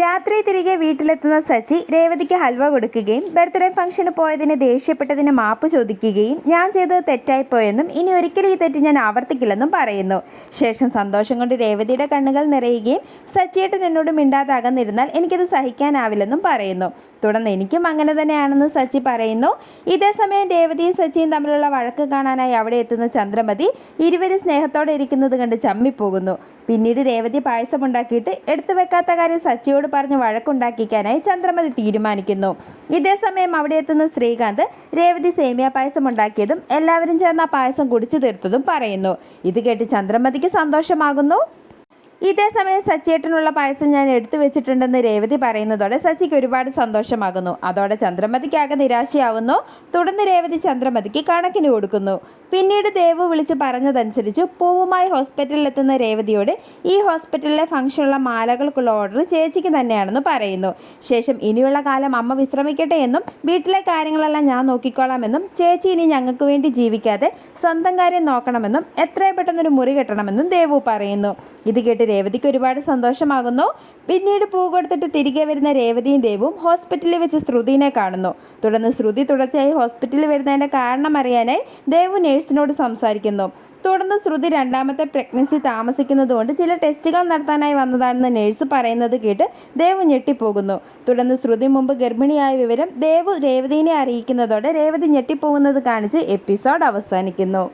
രാത്രി തിരികെ വീട്ടിലെത്തുന്ന സച്ചി രേവതിക്ക് ഹൽവ കൊടുക്കുകയും ബർത്ത്ഡേ ഫംഗ്ഷന് പോയതിന് ദേഷ്യപ്പെട്ടതിന് മാപ്പ് ചോദിക്കുകയും ഞാൻ ചെയ്തത് തെറ്റായിപ്പോയെന്നും ഇനി ഒരിക്കലും ഈ തെറ്റ് ഞാൻ ആവർത്തിക്കില്ലെന്നും പറയുന്നു. ശേഷം സന്തോഷം കൊണ്ട് രേവതിയുടെ കണ്ണുകൾ നിറയുകയും സച്ചിയേട്ടൻ എന്നോട് മിണ്ടാതാകുന്നിരുന്നാൽ എനിക്കത് സഹിക്കാനാവില്ലെന്നും പറയുന്നു. തുടർന്ന് എനിക്കും അങ്ങനെ തന്നെയാണെന്ന് സച്ചി പറയുന്നു. ഇതേസമയം രേവതിയും സച്ചിയും തമ്മിലുള്ള വഴക്ക് കാണാനായി അവിടെ എത്തുന്ന ചന്ദ്രമതി ഇരുവരും സ്നേഹത്തോടെ ഇരിക്കുന്നത് കണ്ട് ചമ്മിപ്പോകുന്നു. പിന്നീട് രേവതി പായസമുണ്ടാക്കിയിട്ട് എടുത്തു വെക്കാത്ത കാര്യം സച്ചിയോട് പറഞ്ഞ് വഴക്കുണ്ടാക്കിക്കാനായി ചന്ദ്രമതി തീരുമാനിക്കുന്നു. ഇതേസമയം അവിടെ എത്തുന്ന ശ്രീകാന്ത് രേവതി സേമിയ പായസം ഉണ്ടാക്കിയതും എല്ലാവരും ചേർന്ന് ആ പായസം കുടിച്ചു തീർത്തതും പറയുന്നു. ഇത് കേട്ട് ചന്ദ്രമതിക്ക് സന്തോഷമാകുന്നു. ഇതേ സമയം സച്ചിയേട്ടനുള്ള പായസം ഞാൻ എടുത്തു വെച്ചിട്ടുണ്ടെന്ന് രേവതി പറയുന്നതോടെ സച്ചിക്ക് ഒരുപാട് സന്തോഷമാകുന്നു. അതോടെ ചന്ദ്രമതിക്കാകെ നിരാശയാവുന്നു. തുടർന്ന് രേവതി ചന്ദ്രമതിക്ക് കണക്കിന് കൊടുക്കുന്നു. പിന്നീട് ദേവു വിളിച്ച് പറഞ്ഞതനുസരിച്ച് പൂവുമായി ഹോസ്പിറ്റലിലെത്തുന്ന രേവതിയോട് ഈ ഹോസ്പിറ്റലിലെ ഫംഗ്ഷനുള്ള മാലകൾക്കുള്ള ഓർഡർ ചേച്ചിക്ക് തന്നെയാണെന്ന് പറയുന്നു. ശേഷം ഇനിയുള്ള കാലം അമ്മ വിശ്രമിക്കട്ടെ എന്നും വീട്ടിലെ കാര്യങ്ങളെല്ലാം ഞാൻ നോക്കിക്കോളാമെന്നും ചേച്ചി ഇനി ഞങ്ങൾക്ക് വേണ്ടി ജീവിക്കാതെ സ്വന്തം കാര്യം നോക്കണമെന്നും എത്രയും പെട്ടെന്നൊരു മുറി കെട്ടണമെന്നും ദേവു പറയുന്നു. ഇത് കേട്ട് രേവതിക്ക് ഒരുപാട് സന്തോഷമാകുന്നു. പിന്നീട് പൂ കൊടുത്തിട്ട് തിരികെ വരുന്ന രേവതിയും ദേവും ഹോസ്പിറ്റലിൽ വെച്ച് ശ്രുതിനെ കാണുന്നു. തുടർന്ന് ശ്രുതി തുടർച്ചയായി ഹോസ്പിറ്റലിൽ വരുന്നതിന്റെ കാരണം അറിയാനായി ദേവു നേഴ്സിനോട് സംസാരിക്കുന്നു. തുടർന്ന് ശ്രുതി രണ്ടാമത്തെ പ്രഗ്നൻസി താമസിക്കുന്നതുകൊണ്ട് ചില ടെസ്റ്റുകൾ നടത്താനായി വന്നതാണെന്ന് നേഴ്സ് പറയുന്നത് കേട്ട് ദേവ് ഞെട്ടിപ്പോകുന്നു. തുടർന്ന് ശ്രുതി മുമ്പ് ഗർഭിണിയായ വിവരം ദേവ് രേവതിനെ അറിയിക്കുന്നതോടെ രേവതി ഞെട്ടിപ്പോകുന്നത് കാണിച്ച് എപ്പിസോഡ് അവസാനിക്കുന്നു.